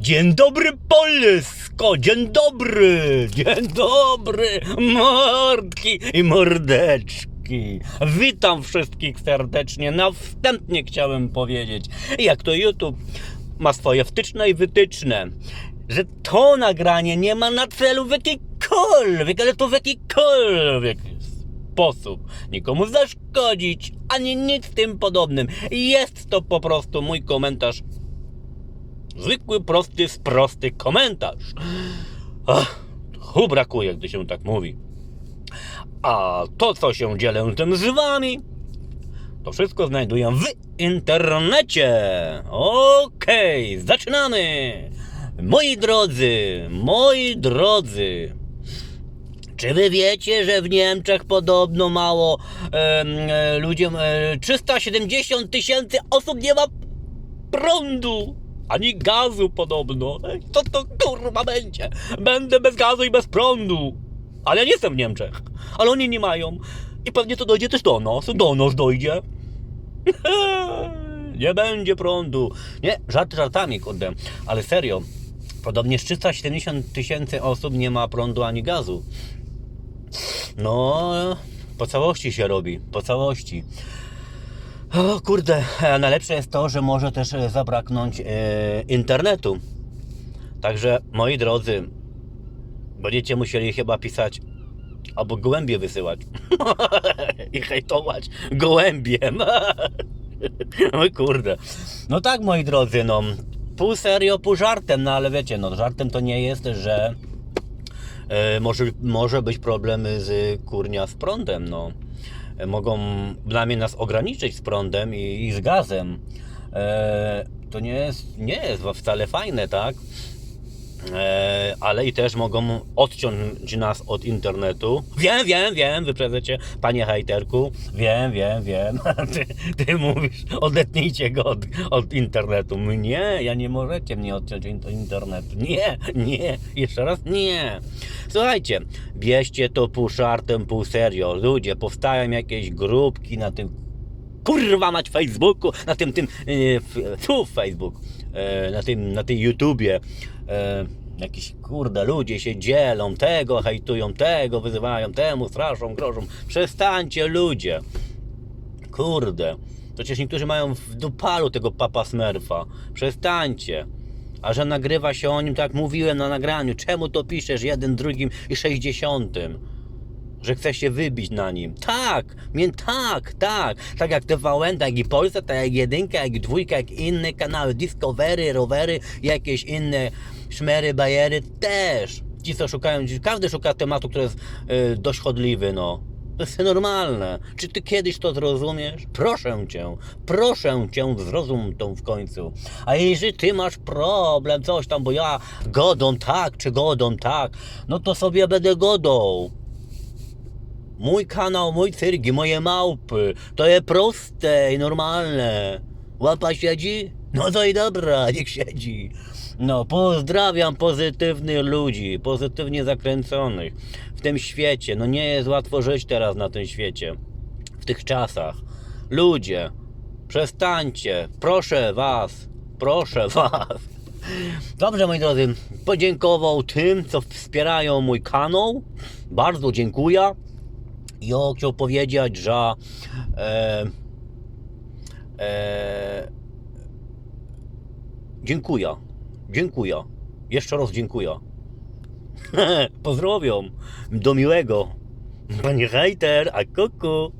Dzień dobry Polsko, dzień dobry, dzień dobry mordki i mordeczki. Witam wszystkich serdecznie. Na wstępnie chciałem powiedzieć, jak to YouTube ma swoje wtyczne i wytyczne, że to nagranie nie ma na celu w jakikolwiek, ale to w jakikolwiek sposób nikomu zaszkodzić, ani nic tym podobnym. Jest to po prostu mój komentarz Zwykły, prosty, prosty komentarz. Ach, hu brakuje, gdy się tak mówi. A to, co się dzielę tym z wami, to wszystko znajduję w internecie. Okej, zaczynamy. Moi drodzy, moi drodzy. Czy wy wiecie, że w Niemczech podobno mało em, e, ludziom, e, 370 tysięcy osób nie ma prądu, ani gazu podobno. Ej, Co to kurwa będzie? Będę bez gazu i bez prądu. Ale ja nie jestem w Niemczech. Ale oni nie mają. I pewnie to dojdzie też do nas. Do nas dojdzie. nie będzie prądu. Nie, żart żartami, kurde. Ale serio. Podobnie z 370 tysięcy osób nie ma prądu ani gazu. No, po całości się robi. Po całości. O kurde, a najlepsze jest to, że może też e, zabraknąć e, internetu. Także moi drodzy, będziecie musieli chyba pisać albo gołębie wysyłać i hejtować gołębiem. o kurde. No tak moi drodzy, no pół serio, pół żartem, no ale wiecie, no żartem to nie jest, że e, może, może być problemy z kurnia z prądem, no e, mogą dla mnie nas ograniczyć z prądem i, i z gazem. E, to nie jest, nie jest wcale fajne, tak? E, ale i też mogą odciąć nas od internetu. Wiem, wiem, wiem, wyprzedzacie, panie hejterku. Wiem, wiem, wiem. Ty, ty mówisz, odetnijcie go od, od internetu. Nie, ja nie możecie mnie odciąć od internetu. Nie, nie, jeszcze raz nie. Słuchajcie, bierzcie to pół żartem, pół serio. Ludzie, powstają jakieś grupki na tym kurwa mać Facebooku, na tym, tym, e, f- tu Facebook, e, na tym, na tej YouTubie, e, jakiś kurde ludzie się dzielą, tego hejtują, tego wyzywają, temu straszą, grożą. Przestańcie ludzie. Kurde. Przecież niektórzy mają w dupalu tego papa Smurfa. Przestańcie. A że nagrywa się o nim, tak mówiłem na nagraniu, czemu to piszesz jeden, drugim i sześćdziesiątym? Że chce się wybić na nim. Tak, mię tak, tak. Tak jak TVN, tak i Polsat, tak jak Jedynka, jak Dwójka, jak inne kanały, Discovery, Rowery, jakieś inne szmery, bajery też. Ci co szukają, każdy szuka tematu, który jest y, dość chodliwy, no. To jest normalne. Czy ty kiedyś to zrozumiesz? Proszę cię, proszę cię, zrozum to w końcu. A jeżeli ty masz problem, coś tam, bo ja godą tak, czy godą tak, no to sobie będę godą. Mój kanał, mój cyrk i moje małpy. To jest proste i normalne. Łapa siedzi? No to i dobra, niech siedzi. No, pozdrawiam pozytywnych ludzi, pozytywnie zakręconych w tym świecie. No nie jest łatwo żyć teraz na tym świecie, w tych czasach. Ludzie, przestańcie, proszę was, proszę was. Dobrze, moi drodzy, podziękował tym, co wspierają mój kanał. Bardzo dziękuję. Ja chciał powiedzieć, że e, e, dziękuję, dziękuję, jeszcze raz dziękuję. Pozdrowiam, do miłego. Panie hejter, a kuku.